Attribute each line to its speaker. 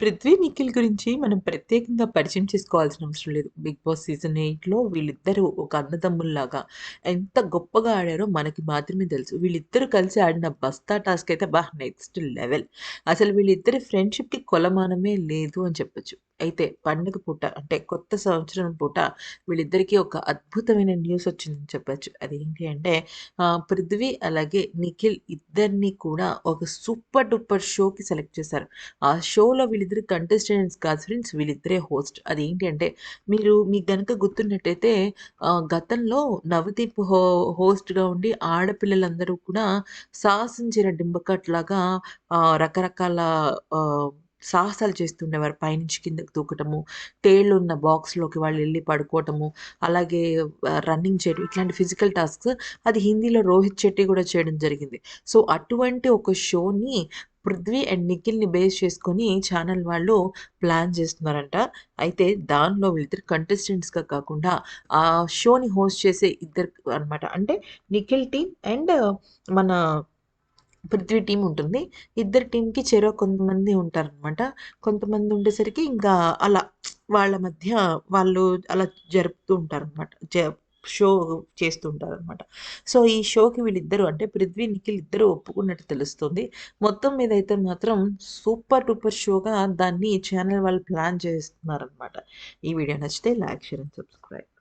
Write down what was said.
Speaker 1: పృథ్వీ, నిఖిల్ గురించి మనం ప్రత్యేకంగా పరిచయం చేసుకోవాల్సిన అవసరం లేదు. 'బిగ్ బాస్' సీజన్ ఎయిట్లో వీళ్ళిద్దరూ ఒక అన్నదమ్ముల్లాగా ఎంత గొప్పగా ఆడారో మనకి మాత్రమే తెలుసు. వీళ్ళిద్దరూ కలిసి ఆడిన 'బస్తా' టాస్క్ అయితే అబ్బా! Next level. అసలు వీళ్ళిద్దరి ఫ్రెండ్‌షిప్‌కి కొలమానమే లేదు అని చెప్పొచ్చు. అయితే పండుగ పూట అంటే కొత్త సంవత్సరం పూట వీళ్ళిద్దరికీ ఒక అద్భుతమైన న్యూస్ వచ్చిందని చెప్పొచ్చు. అదేంటి అంటే పృథ్వీ అలాగే నిఖిల్ ఇద్దరిని కూడా ఒక సూపర్ డూపర్ షోకి సెలెక్ట్ చేశారు. ఆ షోలో వీళ్ళిద్దరు కంటెస్టెంట్స్ కాదు ఫ్రెండ్స్. వీళ్ళిద్దరే హోస్ట్. అదేంటి అంటే మీరు మీకు గనక గుర్తున్నట్టయితే గతంలో నవదీప్ హో హోస్ట్‌గా ఉండి ఆడపిల్లలందరూ కూడా సాసించిన డింబకట్ డింబకట్లాగా రకరకాల సాహసాలు చేస్తుండేవారు. పైనుంచి కిందకి దూకటము, తేళ్ళు ఉన్న బాక్స్‌లోకి వాళ్ళు వెళ్ళి పడుకోవటము, అలాగే రన్నింగ్ చేయడం ఇట్లాంటి ఫిజికల్ టాస్క్స్ అది హిందీలో రోహిత్ శెట్టి కూడా చేయడం జరిగింది. సో, అటువంటి ఒక షోని పృథ్వీ అండ్ నిఖిల్‌ని బేస్ చేసుకొని ఛానల్ వాళ్ళు ప్లాన్ చేస్తున్నారంట. అయితే దానిలో వీళ్ళిద్దరు కంటెస్టెంట్స్‌గా కాకుండా ఆ షోని హోస్ట్ చేసే ఇద్దరు అనమాట. అంటే నిఖిల్ టీమ్ అండ్ మన పృథ్వీ టీం ఉంటుంది. ఇద్దరు టీంకి చెరో కొంతమంది ఉంటారనమాట. కొంతమంది ఉండేసరికి ఇంకా అలా వాళ్ళ మధ్య వాళ్ళు అలా జరుపుతూ ఉంటారనమాట. జ షో చేస్తూ ఉంటారనమాట. సో, ఈ షోకి వీళ్ళిద్దరూ అంటే పృథ్వీ, నిఖిల్ ఇద్దరు ఒప్పుకున్నట్టు తెలుస్తుంది. మొత్తం మీద అయితే మాత్రం సూపర్ డూపర్ షోగా దాన్ని ఛానల్ వాళ్ళు ప్లాన్ చేస్తున్నారనమాట. ఈ వీడియో నచ్చితే లైక్, షేర్ అండ్ సబ్స్క్రైబ్.